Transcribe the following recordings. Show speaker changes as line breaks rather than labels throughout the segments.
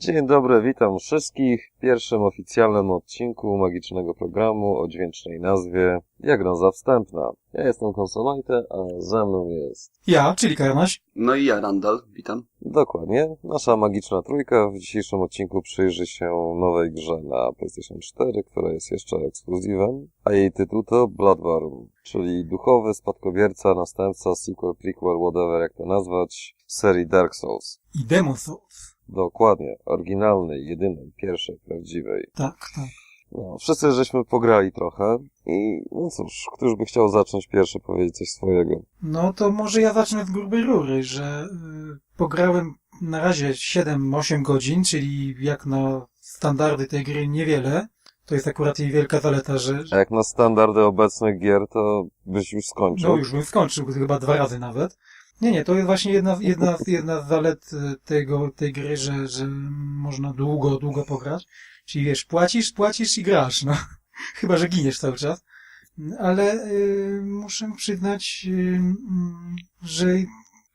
Dzień dobry, witam wszystkich w pierwszym oficjalnym odcinku magicznego programu o dźwięcznej nazwie Diagnoza Wstępna. Ja jestem Konsonajte, a ze mną jest
Ja, czyli Karnaś.
No i ja, Randall, witam.
dokładnie nasza magiczna trójka. W dzisiejszym odcinku przyjrzy się nowej grze na PlayStation 4, która jest jeszcze ekskluzywem, a jej tytuł to Bloodborne, czyli duchowy spadkobierca, następca, sequel, prequel, whatever jak to nazwać, serii Dark Souls.
I Demon Souls.
Dokładnie, oryginalnej, jedynej, pierwszej, prawdziwej.
Tak, tak.
No, wszyscy żeśmy pograli trochę i no cóż, któż by chciał zacząć pierwszy powiedzieć coś swojego?
No to może ja zacznę z grubej rury, że y, pograłem na razie 7-8 godzin, czyli jak na standardy tej gry niewiele. To jest akurat jej wielka zaleta, że,
A jak na standardy obecnych gier, to byś już skończył.
no już bym skończył, chyba dwa razy nawet. Nie, nie, to jest właśnie jedna, jedna, jedna z zalet y, tego, tej gry, że, że można długo, długo pograć. Czyli wiesz, płacisz, płacisz i grasz, no. Chyba, że giniesz cały czas. Ale y, muszę przyznać, y, mm, że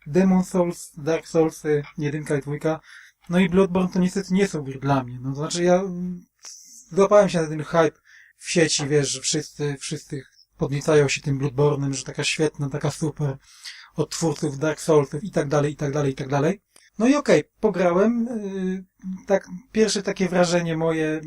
Demon Souls, Dark Souls, y, jedynka i dwójka, no i Bloodborne to niestety nie są gry dla mnie. No to znaczy ja mm, złapałem się na ten hype w sieci, wiesz, że wszyscy, wszyscy podniecają się tym Bloodborne'em, że taka świetna, taka super od twórców Dark Soulsów i tak dalej, i tak dalej, i tak dalej. No i okej, pograłem. Yy, tak, pierwsze takie wrażenie moje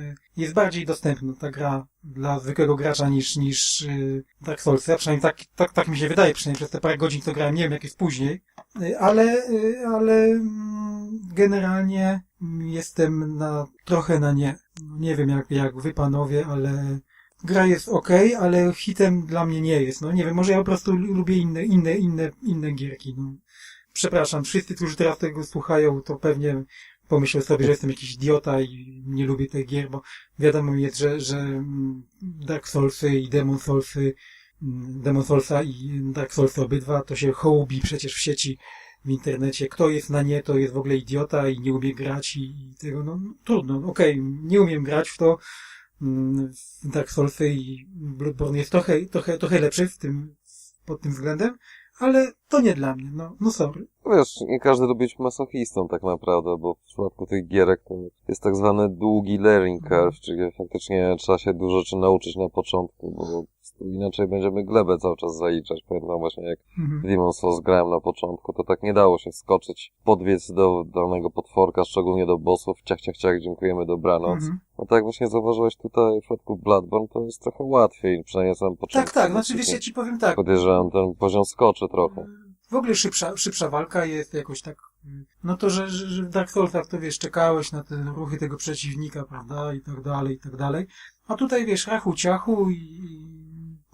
yy, jest bardziej dostępna ta gra dla zwykłego gracza niż, niż yy, Dark Soulsy. A przynajmniej tak, tak, tak mi się wydaje, przynajmniej przez te parę godzin, co grałem, nie wiem jak jest później. Yy, ale, ale mm, generalnie mm, jestem na, trochę na nie. Nie wiem jak, jak wy panowie, ale gra jest ok, ale hitem dla mnie nie jest. No nie wiem, może ja po prostu lubię inne, inne, inne, inne gierki. No. Przepraszam, wszyscy, którzy teraz tego słuchają, to pewnie pomyślą sobie, że jestem jakiś idiota i nie lubię tych gier, bo wiadomo jest, że, że mm, Dark Soulsy i Demon Soulsy, mm, Demon Soulsa i Dark Soulsy obydwa, to się hołubi przecież w sieci, w internecie. Kto jest na nie, to jest w ogóle idiota i nie umie grać i, i tego, no trudno. Okej, nie umiem grać w to, Dark Soulsy i Bloodborne jest trochę, trochę, trochę lepszy w tym, pod tym względem, ale to nie dla mnie, no, no sorry.
Wiesz, nie każdy lubi być masochistą tak naprawdę, bo w przypadku tych gierek to jest tak zwany długi learning curve, czyli faktycznie trzeba się dużo rzeczy nauczyć na początku, bo inaczej będziemy glebę cały czas zaliczać. Pamiętam właśnie jak
Mhm.
Demon Souls grałem na początku, to tak nie dało się skoczyć, podbiec do danego potworka, szczególnie do bossów, ciach, ciach, ciach, dziękujemy, dobranoc.
Mhm.
No tak właśnie zauważyłeś tutaj w przypadku Bloodborne, to jest trochę łatwiej, przynajmniej na samym początku.
Tak, tak, znaczy wiesz, ja ci powiem tak.
Podejrzewam, ten poziom skoczy trochę.
W ogóle szybsza, szybsza walka jest jakoś tak, no to, że, że, że w Dark Soulsach to wiesz, czekałeś na te ruchy tego przeciwnika, prawda, i tak dalej, i tak dalej. A tutaj wiesz, rachu ciachu i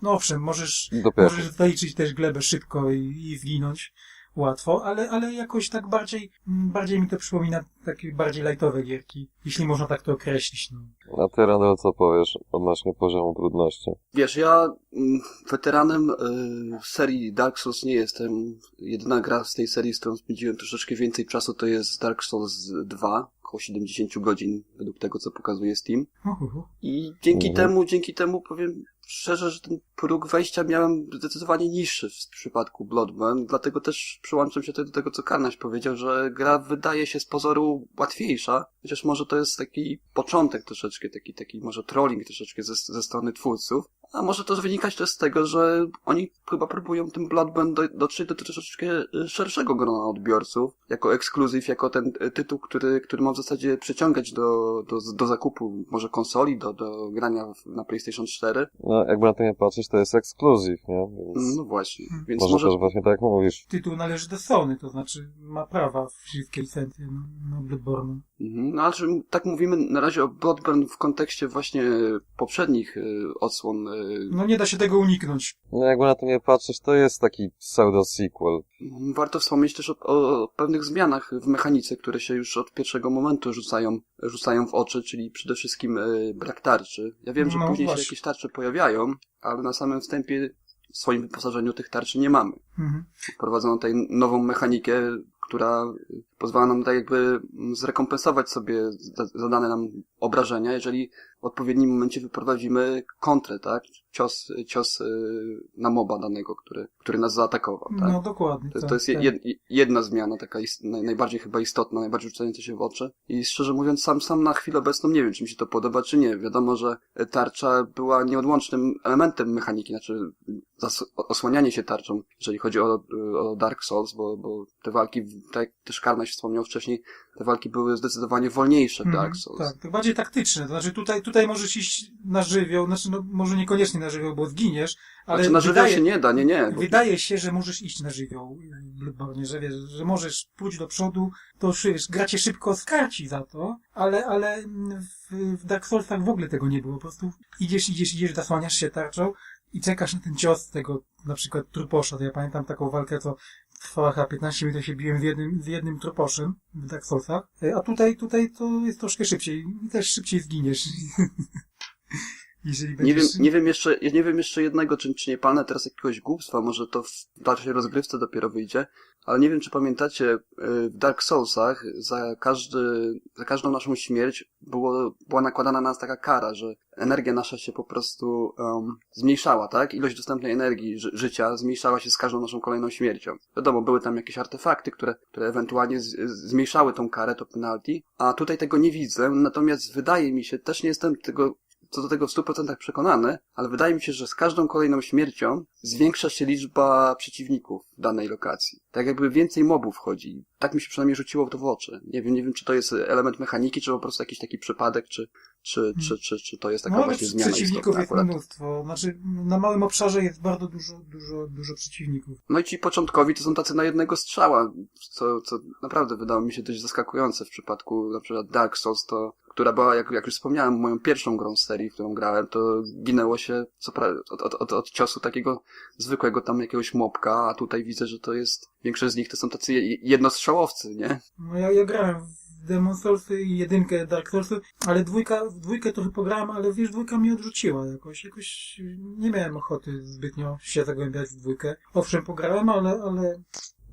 no owszem, możesz,
Dopiero.
możesz zaliczyć też glebę szybko i, i zginąć łatwo, ale, ale jakoś tak bardziej, mm, bardziej mi to przypomina takie bardziej lightowe gierki, jeśli można tak to określić, no.
A ty, Randall, co powiesz odnośnie poziomu trudności?
Wiesz, ja mm, weteranem y, serii Dark Souls nie jestem. Jedyna gra z tej serii, z którą spędziłem troszeczkę więcej czasu, to jest Dark Souls 2, około 70 godzin, według tego, co pokazuje Steam. I dzięki
Mhm.
temu, dzięki temu powiem szczerze, że ten próg wejścia miałem zdecydowanie niższy w przypadku Bloodborne, dlatego też przyłączam się do tego, co Karnaś powiedział, że gra wydaje się z pozoru łatwiejsza, chociaż może to jest taki początek troszeczkę, taki, taki może trolling troszeczkę ze, ze strony twórców, a może to wynikać też z tego, że oni chyba próbują tym Bloodborne do, dotrzeć do troszeczkę y, szerszego grona odbiorców, jako ekskluzyw, jako ten y, tytuł, który, który ma w zasadzie przyciągać do, do, do zakupu może konsoli, do, do grania na PlayStation 4.
No, jakby na to nie patrzeć, to jest ekskluzyw, nie? Więc
No właśnie, więc
może,
może,
też właśnie tak jak mówisz.
Tytuł należy do Sony, to znaczy ma prawa wszystkie licencje na, na Bloodborne.
Mhm. No, ale tak mówimy na razie o Bloodborne w kontekście właśnie poprzednich y, odsłon. y,
No nie da się tego uniknąć.
No, jakby na to nie patrzeć, to jest taki pseudo-sequel.
Warto wspomnieć też o, o pewnych zmianach w mechanice, które się już od pierwszego momentu rzucają, rzucają w oczy, czyli przede wszystkim y, brak tarczy. Ja wiem, że
No
później
właśnie.
się jakieś tarcze pojawiają, ale na samym wstępie w swoim wyposażeniu tych tarczy nie mamy.
Mhm.
wprowadzono tutaj nową mechanikę, która pozwala nam tak jakby zrekompensować sobie za- zadane nam obrażenia. Jeżeli w odpowiednim momencie wyprowadzimy kontrę, tak? Cios, cios y, na moba danego, który, który nas zaatakował, tak?
No dokładnie.
To,
tak,
to jest
tak.
jed, jedna zmiana, taka najbardziej chyba istotna, najbardziej rzucająca się w oczy. I szczerze mówiąc, sam, sam na chwilę obecną nie wiem, czy mi się to podoba, czy nie. Wiadomo, że tarcza była nieodłącznym elementem mechaniki, znaczy osłanianie się tarczą, jeżeli chodzi o, o Dark Souls, bo, bo te walki, tak jak też Karnaś wspomniał wcześniej, te walki były zdecydowanie wolniejsze w
Mhm,
Dark Souls.
Tak, tak bardziej taktyczne. To znaczy tutaj, tutaj możesz iść na żywioł, znaczy no, może niekoniecznie na żywioł, bo zginiesz, ale
znaczy na żywioł
wydaje,
się nie da, nie, nie. Bo
wydaje się, że możesz iść na żywioł Bloodborne, że wiesz, że możesz pójść do przodu, to wiesz, gracie szybko skarci za to, ale, ale w, w Dark Soulsach w ogóle tego nie było. Po prostu idziesz, idziesz, idziesz, zasłaniasz się tarczą i czekasz na ten cios tego na przykład truposza. To ja pamiętam taką walkę, co trwała chyba 15 minut, się biłem z jednym, z jednym truposzem w Dark Soulsach, E, a tutaj, tutaj to jest troszkę szybciej i też szybciej zginiesz. Jeżeli
Nie wiem, nie wiem jeszcze, nie wiem jeszcze jednego, czy, czy nie palnę teraz jakiegoś głupstwa, może to w dalszej rozgrywce dopiero wyjdzie, ale nie wiem, czy pamiętacie, y, w Dark Soulsach za każdy, za każdą naszą śmierć było, była nakładana na nas taka kara, że energia nasza się po prostu um, zmniejszała, tak? Ilość dostępnej energii ży życia zmniejszała się z każdą naszą kolejną śmiercią. Wiadomo, były tam jakieś artefakty, które, które ewentualnie zmniejszały tą karę, to penalty, a tutaj tego nie widzę, natomiast wydaje mi się, też nie jestem tego co do tego w 100% przekonany, ale wydaje mi się, że z każdą kolejną śmiercią zwiększa się liczba przeciwników w danej lokacji. Tak jakby więcej mobów wchodzi. Tak mi się przynajmniej rzuciło to w oczy. Nie wiem, nie wiem, czy to jest element mechaniki, czy po prostu jakiś taki przypadek, czy, czy, czy, czy, czy to jest taka
no,
właśnie zmiana
przeciwników jest mnóstwo. Znaczy, na małym obszarze jest bardzo dużo, dużo, dużo przeciwników.
No i ci początkowi to są tacy na jednego strzała, co, co naprawdę wydało mi się dość zaskakujące w przypadku na przykład Dark Souls, to, która była, jak, jak już wspomniałem, moją pierwszą grą z serii, w którą grałem, to ginęło się co pra- od, od, od, od ciosu takiego zwykłego tam jakiegoś mopka, a tutaj widzę, że to jest, większość z nich to są tacy je- jednostrzałowcy, nie?
No ja, ja grałem w Demon Soulsy i jedynkę Dark Soulsy, ale dwójka, dwójkę trochę pograłem, ale wiesz, dwójka mnie odrzuciła jakoś. Jakoś nie miałem ochoty zbytnio się zagłębiać w dwójkę. Owszem, pograłem, ale, ale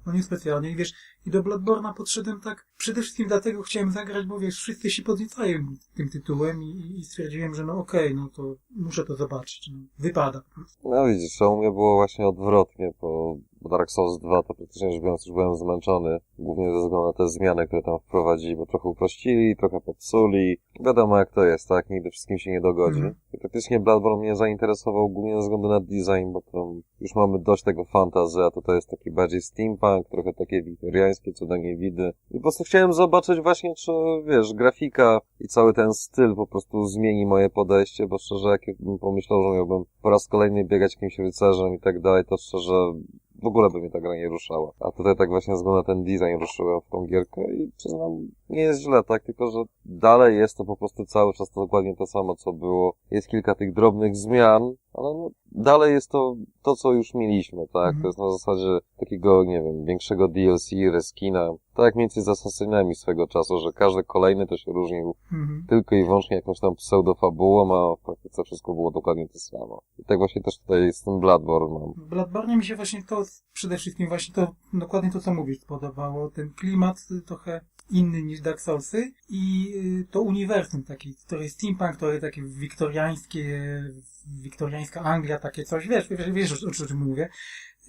no niespecjalnie. I wiesz, i do Bloodborne'a podszedłem tak, przede wszystkim dlatego chciałem zagrać, bo wiesz, wszyscy się podniecają tym tytułem i, i stwierdziłem, że no okej, no to muszę to zobaczyć. No, wypada.
No widzisz, u mnie było właśnie odwrotnie, bo Dark Souls 2 to praktycznie rzecz biorąc już byłem zmęczony, głównie ze względu na te zmiany, które tam wprowadzili, bo trochę uprościli, trochę popsuli. Wiadomo jak to jest, tak? Nigdy wszystkim się nie dogodzi.
Mhm.
I praktycznie Bloodborne mnie zainteresował głównie ze względu na design, bo tam już mamy dość tego fantazy, a tutaj jest taki bardziej steampunk, trochę takie wiktoriańskie, co do niej widy. I po prostu chciałem zobaczyć właśnie, czy, wiesz, grafika i cały ten styl po prostu zmieni moje podejście, bo szczerze, jak bym pomyślał, że miałbym po raz kolejny biegać jakimś rycerzem i tak dalej, to szczerze w ogóle by mnie ta gra nie ruszała. A tutaj tak właśnie na ten design ruszyłem w tą gierkę i przyznam, nie jest źle, tak? Tylko, że dalej jest to po prostu cały czas to dokładnie to samo, co było. Jest kilka tych drobnych zmian, ale no, dalej jest to to, co już mieliśmy, tak?
Mhm.
To jest na zasadzie takiego, nie wiem, większego DLC, reskina. Tak jak mniej więcej z Assassinami swego czasu, że każdy kolejny to się różnił
Mhm.
tylko i wyłącznie jakąś tam pseudofabułą, a w praktyce wszystko było dokładnie to samo. I tak właśnie też tutaj z tym Bloodborne mam.
Bloodborne mi się właśnie to, przede wszystkim właśnie to, dokładnie to, co mówisz, podobało. Ten klimat trochę inny niż Dark Soulsy i y, to uniwersum takie, trochę steampunk, trochę takie wiktoriańskie, wiktoriańska Anglia, takie coś, wiesz, wiesz, wiesz o, o czym mówię.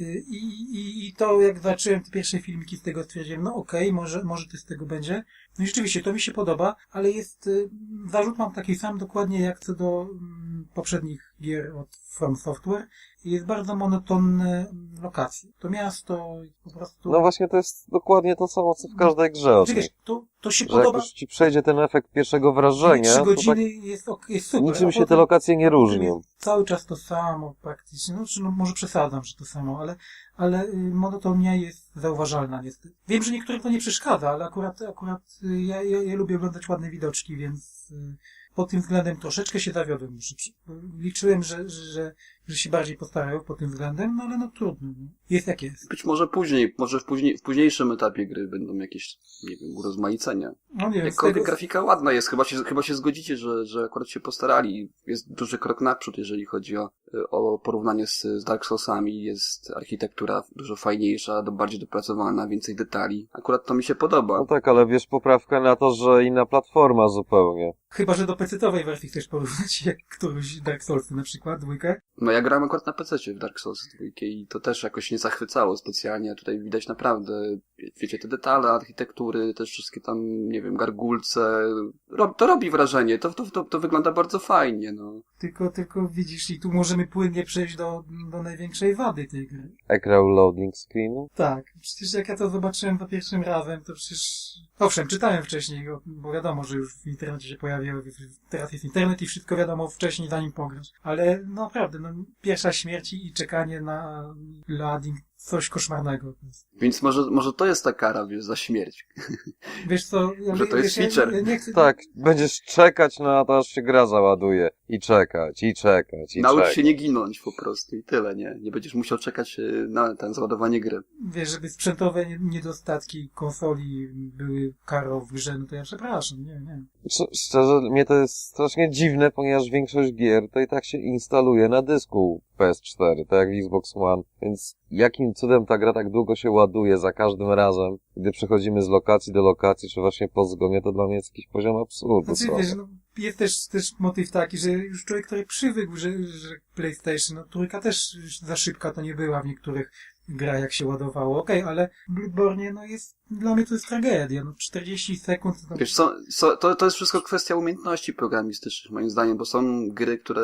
Y, I, i, I to, jak zobaczyłem te pierwsze filmiki z tego, stwierdziłem, no okej, może, może to z tego będzie. No i rzeczywiście, to mi się podoba, ale jest, y, zarzut mam taki sam dokładnie jak co do mm, poprzednich gier od From Software. Jest bardzo monotonne lokacje. To miasto po prostu...
No właśnie to jest dokładnie to samo, co w każdej grze
Czy wiesz, to, to się
Że jak
podoba.
już ci przejdzie ten efekt pierwszego wrażenia,
Trzy
to
godziny
tak
jest, ok, jest super.
niczym
a
się te lokacje nie różnią.
Cały czas to samo praktycznie. No, czy no, może przesadzam, że to samo, ale, ale y, monotonia jest zauważalna niestety. Wiem, że niektórym to nie przeszkadza, ale akurat, akurat y, ja, ja, ja lubię oglądać ładne widoczki, więc y, pod tym względem troszeczkę się zawiodłem. Przy- Liczyłem, że, że że się bardziej postarają pod tym względem, no ale no trudno. No. Jest jak jest.
Być może później, może w, później, w późniejszym etapie gry będą jakieś, nie wiem, urozmaicenia.
No nie
Jakkolwiek
tego,
grafika ładna jest, chyba się, chyba się zgodzicie, że, że akurat się postarali. Jest duży krok naprzód, jeżeli chodzi o, o porównanie z, z Dark Soulsami. Jest architektura dużo fajniejsza, do, bardziej dopracowana, więcej detali. Akurat to mi się podoba.
No tak, ale wiesz, poprawka na to, że inna platforma zupełnie.
chyba, że do PC-owej wersji chcesz porównać, jak któryś Dark Soulsy na przykład, dwójkę.
No ja grałem akurat na PC w Dark Souls 2 i to też jakoś nie zachwycało specjalnie. Tutaj widać naprawdę, wiecie, te detale, architektury, też wszystkie tam, nie wiem, gargulce. Rob, to robi wrażenie, to, to, to, to wygląda bardzo fajnie, no.
Tylko, tylko widzisz, i tu możemy płynnie przejść do, do największej wady tej gry.
Ekran loading screenu.
Tak, przecież jak ja to zobaczyłem za pierwszym razem, to przecież... Owszem, czytałem wcześniej, go, bo wiadomo, że już w internecie się pojawiło, teraz jest internet i wszystko wiadomo wcześniej, zanim pograsz. Ale naprawdę, no, pierwsza śmierć i czekanie na loading, coś koszmarnego.
Więc może, może to jest ta kara, wiesz, za śmierć.
Wiesz co, ja,
Że to jest
wiesz,
feature.
Ja, ja nie chcę,
Tak, będziesz czekać na to, aż się gra załaduje. I czekać, i czekać, i
Naucz
czekać.
się nie ginąć po prostu i tyle, nie? Nie będziesz musiał czekać y, na ten załadowanie gry.
wiesz, żeby sprzętowe nie- niedostatki konsoli były karą w grze, no to ja przepraszam, nie, nie.
Sz- Szczerze, mnie to jest strasznie dziwne, ponieważ większość gier to i tak się instaluje na dysku PS4, tak jak w Xbox One, więc jakim cudem ta gra tak długo się ładuje za każdym razem, gdy przechodzimy z lokacji do lokacji, czy właśnie po zgonie, to dla mnie jest jakiś poziom absurdu
Znaczy, wiesz, no, jest też, też motyw taki, że już człowiek, który przywykł, że, że PlayStation, no trójka też za szybka to nie była w niektórych grach, jak się ładowało. Okej, ale w Bloodborne, no jest, dla mnie to jest tragedia, no 40 sekund, no,
Wiesz co, co, to, to jest wszystko kwestia umiejętności programistycznych, moim zdaniem, bo są gry, które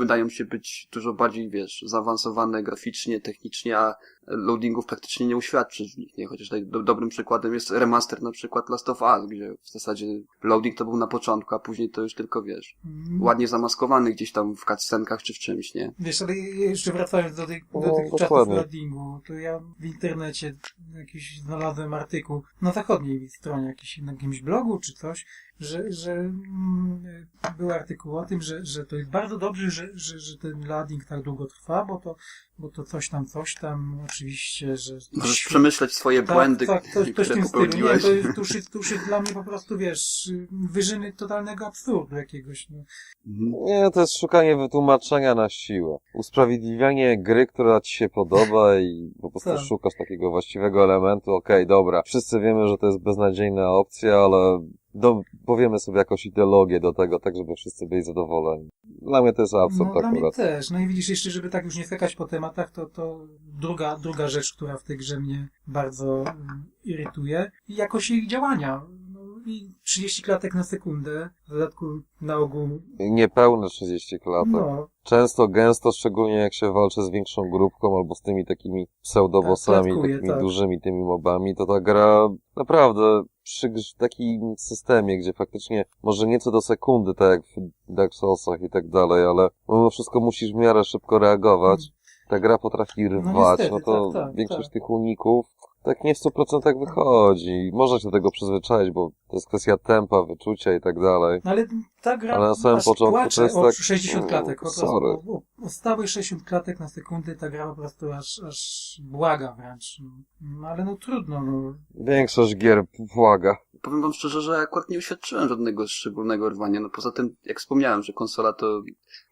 wydają się być dużo bardziej, wiesz, zaawansowane graficznie, technicznie, a loadingów praktycznie nie uświadczysz w nich, nie? Chociaż tutaj do, dobrym przykładem jest remaster na przykład Last of Us, gdzie w zasadzie loading to był na początku, a później to już tylko, wiesz,
mm,
ładnie zamaskowany gdzieś tam w cutscenkach czy w czymś, nie?
Wiesz, ale jeszcze wracając do tych, do
No,
tych czasów
dokładnie.
loadingu, to ja w internecie jakiś znalazłem artykuł na zachodniej stronie, jakiś, na jakimś blogu czy coś, że, że mm, był artykuł o tym, że, że to jest bardzo dobrze, że, że, że ten loading tak długo trwa, bo to, bo to coś tam, coś tam, oczywiście, że...
Możesz przemyśleć swoje błędy,
tak, tak, coś, coś w
które
stylu. Nie,
popełniłeś.
to jest, to, już jest, to dla mnie po prostu, wiesz, wyżyny totalnego absurdu jakiegoś. No.
Mhm.
Nie, to jest szukanie wytłumaczenia na siłę. Usprawiedliwianie gry, która ci się podoba i po prostu
Tak.
szukasz takiego właściwego elementu. Okej, dobra. Wszyscy wiemy, że to jest beznadziejna opcja, ale do, powiemy sobie jakąś ideologię do tego, tak żeby wszyscy byli zadowoleni. Dla mnie to jest absurd
No, dla mnie
akurat.
też. No i widzisz, jeszcze, żeby tak już nie skakać po tematach, to, to druga, druga rzecz, która w tej grze mnie bardzo mm, irytuje, jakość jej działania. No i 30 klatek na sekundę, w dodatku na ogół,
Niepełne 30 klatek.
no,
Często, gęsto, szczególnie jak się walczy z większą grupką albo z tymi takimi pseudobossami,
Tak,
takimi
tak.
dużymi tymi mobami, to ta gra naprawdę przy takim systemie, gdzie faktycznie może nieco do sekundy, tak jak w Dark Soulsach i tak dalej, ale mimo wszystko musisz w miarę szybko reagować. Ta gra potrafi rwać, no,
niestety,
to
tak, tak,
większość
tak.
tych uników tak nie w 100% wychodzi. Można się do tego przyzwyczaić, bo to jest kwestia tempa, wyczucia i tak dalej.
No ale ta gra
Ale na samym
aż
początku
płacze
to jest
o
tak,
60 klatek. Po prostu,
sorry.
o, o, o stałe 60 klatek na sekundę ta gra po prostu aż, aż błaga wręcz. No, ale no trudno, no.
Większość gier błaga.
Powiem wam szczerze, że akurat nie uświadczyłem żadnego szczególnego rwania. No poza tym, jak wspomniałem, że konsola to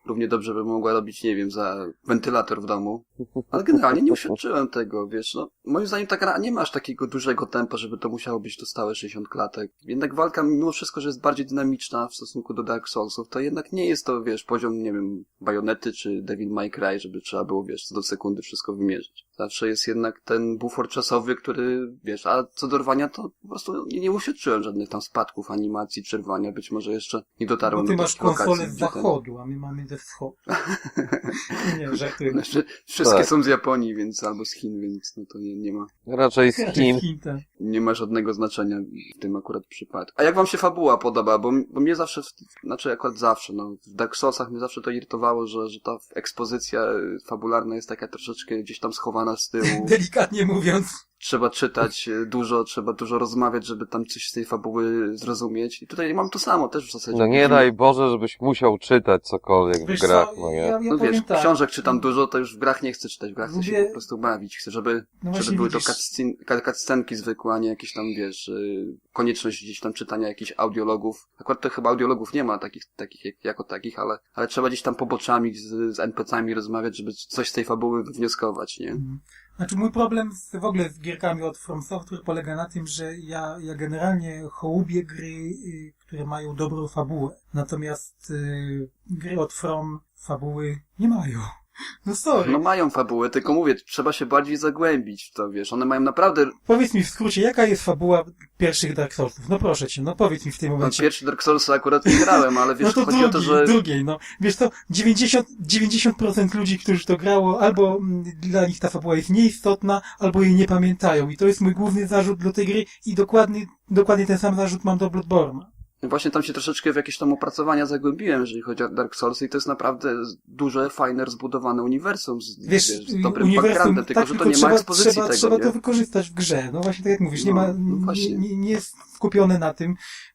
równie dobrze by mogła robić, nie wiem, za wentylator w domu. Ale generalnie nie uświadczyłem tego, wiesz, no. Moim zdaniem ta gra nie ma aż takiego dużego tempa, żeby to musiało być to stałe 60 klatek. Jednak walka, mimo wszystko, że jest bardziej dynamiczna w stosunku do Dark Soulsów, to jednak nie jest to, wiesz, poziom, nie wiem, Bajonety czy Devil May Cry, żeby trzeba było, wiesz, co do sekundy wszystko wymierzyć. Zawsze jest jednak ten bufor czasowy, który, wiesz, a co do rwania, to po prostu nie, nie uświadczyłem żadnych tam spadków, animacji, przerwania, być może jeszcze nie dotarłem
ty
do
masz
tych lokacji,
konsolę z
gdzie ten-
zachodu, a my mamy ze wschodu. nie, żartuję.
Znaczy, wszystkie
Tak.
są z Japonii, więc albo z Chin, więc no to nie, nie ma.
Raczej z Chin.
Tak.
nie ma żadnego znaczenia w tym akurat przypadku. A jak wam się fabuła podoba? Bo, bo mnie zawsze, w, znaczy akurat zawsze, no, w Dark Soulsach mnie zawsze to irytowało, że, że ta ekspozycja fabularna jest taka troszeczkę gdzieś tam schowana z tyłu.
Delikatnie mówiąc.
Trzeba czytać e, dużo, trzeba dużo rozmawiać, żeby tam coś z tej fabuły zrozumieć. I tutaj mam to samo też w zasadzie.
No nie daj Boże, żebyś musiał czytać cokolwiek
Wiesz
w grach,
co,
no nie?
ja, ja
No wiesz,
tak.
książek czytam dużo, to już w grach nie chcę czytać, w grach chcę się
Lubię-
po prostu bawić. Chcę, żeby,
No
żeby były to
widzisz,
cutscen- ka- cutscenki zwykłe, a nie jakieś tam, wiesz, y, konieczność gdzieś tam czytania jakichś audiologów. Akurat to chyba audiologów nie ma takich, takich jak, jako takich, ale, ale trzeba gdzieś tam poboczami z, z NPC-ami rozmawiać, żeby coś z tej fabuły wnioskować, nie?
Mhm. Znaczy mój problem z, w ogóle z gierkami od From Software polega na tym, że ja, ja generalnie hołubię gry, y, które mają dobrą fabułę. Natomiast y, gry od From fabuły nie mają. No sorry.
No mają fabułę, tylko mówię, trzeba się bardziej zagłębić w to, wiesz, one mają naprawdę
Powiedz mi w skrócie, jaka jest fabuła pierwszych Dark Soulsów? No proszę cię, no powiedz mi w tym
No,
momencie.
pierwszy Dark Souls akurat nie grałem, ale wiesz,
no to
chodzi
drugi,
o to, że
drugiej, no. Wiesz to 90, 90% ludzi, którzy to grało, albo mm, dla nich ta fabuła jest nieistotna, albo jej nie pamiętają. I to jest mój główny zarzut do tej gry i dokładnie, dokładnie ten sam zarzut mam do Bloodborne'a.
Właśnie tam się troszeczkę w jakieś tam opracowania zagłębiłem, jeżeli chodzi o Dark Souls i to jest naprawdę duże, fajne, rozbudowane uniwersum z,
Wiesz,
wiesz, z dobrym
uniwersum,
backgroundem, tylko
tak,
że to
tylko
nie
trzeba,
ma ekspozycji
trzeba,
tego,
trzeba
nie?
to wykorzystać w grze. No właśnie tak jak mówisz, nie
No,
ma,
no
nie, nie jest skupione na tym.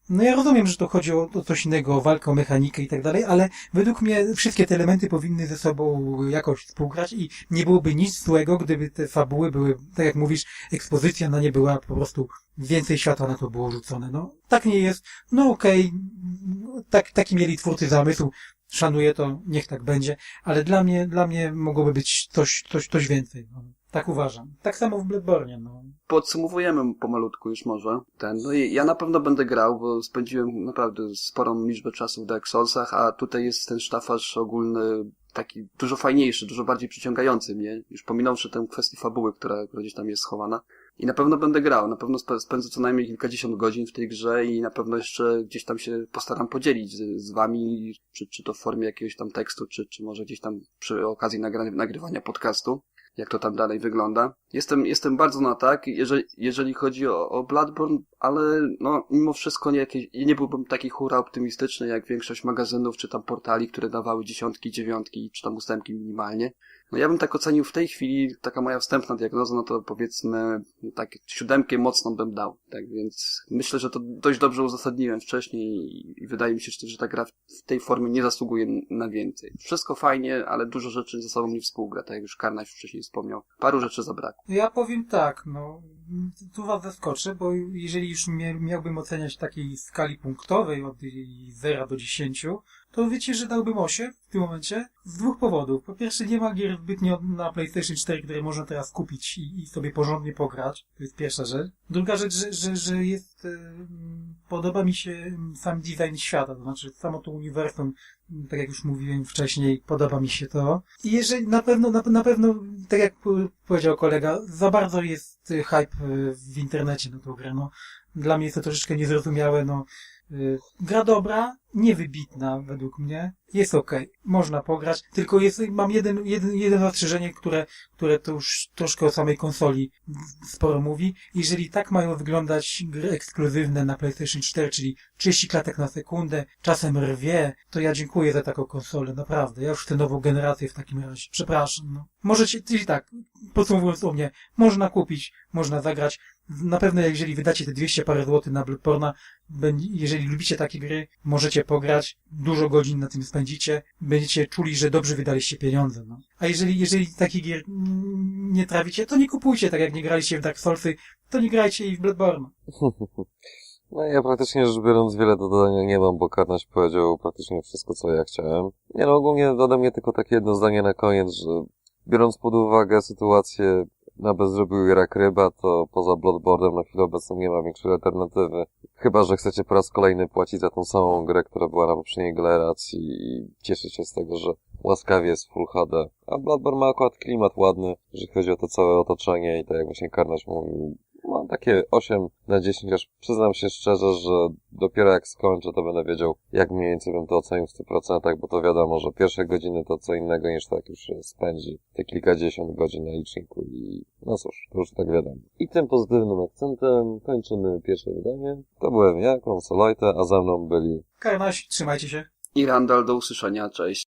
No ja rozumiem, że to chodzi o, o coś innego, o walkę, o mechanikę i tak dalej, ale według mnie wszystkie te elementy powinny ze sobą jakoś współgrać i nie byłoby nic złego, gdyby te fabuły były, tak jak mówisz, ekspozycja na nie była po prostu więcej światła na to było rzucone. No tak nie jest. No okej, tak, taki mieli twórcy zamysł. Szanuję to, niech tak będzie, ale dla mnie, dla mnie mogłoby być coś, coś, coś więcej. No. Tak uważam. Tak samo w Bloodborne, no.
Podsumowujemy pomalutku już może ten. No i ja na pewno będę grał, bo spędziłem naprawdę sporą liczbę czasu w Dark Soulsach, a tutaj jest ten sztafaż ogólny taki dużo fajniejszy, dużo bardziej przyciągający mnie, już pominąwszy tę kwestię fabuły, która, gdzieś tam jest schowana. I na pewno będę grał, na pewno spędzę co najmniej kilkadziesiąt godzin w tej grze i na pewno jeszcze gdzieś tam się postaram podzielić z, z wami, czy, czy to w formie jakiegoś tam tekstu, czy, czy może gdzieś tam przy okazji nagrywania podcastu jak to tam dalej wygląda. Jestem, jestem bardzo na tak, jeżeli, jeżeli chodzi o, o Bloodborne, ale no, mimo wszystko nie, jakieś, nie byłbym taki hura optymistyczny jak większość magazynów czy tam portali, które dawały dziesiątki, dziewiątki czy tam ósemki minimalnie. No ja bym tak ocenił w tej chwili, taka moja wstępna diagnoza, no to powiedzmy tak siódemkę mocną bym dał. Tak więc myślę, że to dość dobrze uzasadniłem wcześniej i, wydaje mi się, że, ta gra w tej formie nie zasługuje na więcej. Wszystko fajnie, ale dużo rzeczy ze sobą nie współgra, tak jak już Karnaś wcześniej wspomniał. Paru rzeczy zabrakło.
Ja powiem tak, no, tu was zaskoczę, bo jeżeli już mia- miałbym oceniać takiej skali punktowej od 0 do 10, to wiecie, że dałbym 8 w tym momencie z dwóch powodów. Po pierwsze, nie ma gier zbytnio na PlayStation 4, które można teraz kupić i, i sobie porządnie pograć. To jest pierwsza rzecz. Druga rzecz, że, że, że jest, e, podoba mi się sam design świata, to znaczy samo to uniwersum, tak jak już mówiłem wcześniej, podoba mi się to. I jeżeli na pewno, na, na pewno, tak jak po- powiedział kolega, za bardzo jest y, hype y, w internecie na tą grę, no. Dla mnie jest to troszeczkę niezrozumiałe, no. Y, Gra dobra, niewybitna według mnie. Jest okej, można pograć, tylko jest, mam jeden, jeden, jeden zastrzeżenie, które, które to już troszkę o samej konsoli sporo mówi. Jeżeli tak mają wyglądać gry ekskluzywne na PlayStation 4, czyli 30 klatek na sekundę, czasem rwie, to ja dziękuję za taką konsolę, naprawdę. Ja już chcę nową generację w takim razie. Przepraszam, no. Możecie, czyli tak, podsumowując o mnie, można kupić, można zagrać. Na pewno jeżeli wydacie te 200 parę złotych na Bloodborne'a, będzie- jeżeli lubicie takie gry, możecie pograć, dużo godzin na tym spędzicie, będziecie czuli, że dobrze wydaliście pieniądze, no. A jeżeli, jeżeli takich gier nie trawicie, to nie kupujcie, tak jak nie graliście w Dark Soulsy, to nie grajcie i w Bloodborne.
No ja praktycznie rzecz biorąc wiele do dodania nie mam, bo Karnaś powiedział praktycznie wszystko, co ja chciałem. Nie no, ogólnie dodam mnie tylko takie jedno zdanie na koniec, że biorąc pod uwagę sytuację na bezdrobiu i rak ryba, to poza Bloodborne'em na chwilę obecną nie ma większej alternatywy. Chyba, że chcecie po raz kolejny płacić za tą samą grę, która była na poprzedniej generacji i cieszyć się z tego, że łaskawie jest Full HD. A Bloodborne ma akurat klimat ładny, jeżeli chodzi o to całe otoczenie i tak jak właśnie Karnaś mówił, ma takie 8 na 10, aż przyznam się szczerze, że dopiero jak skończę, to będę wiedział, jak mniej więcej bym to ocenił w 100%, bo to wiadomo, że pierwsze godziny to co innego niż tak już się spędzi te kilkadziesiąt godzin na liczniku i no cóż, to już tak wiadomo. I tym pozytywnym akcentem kończymy pierwsze wydanie. To byłem ja, konsolojte, a za mną byli
Karnaś, trzymajcie się.
I Randall, do usłyszenia, cześć.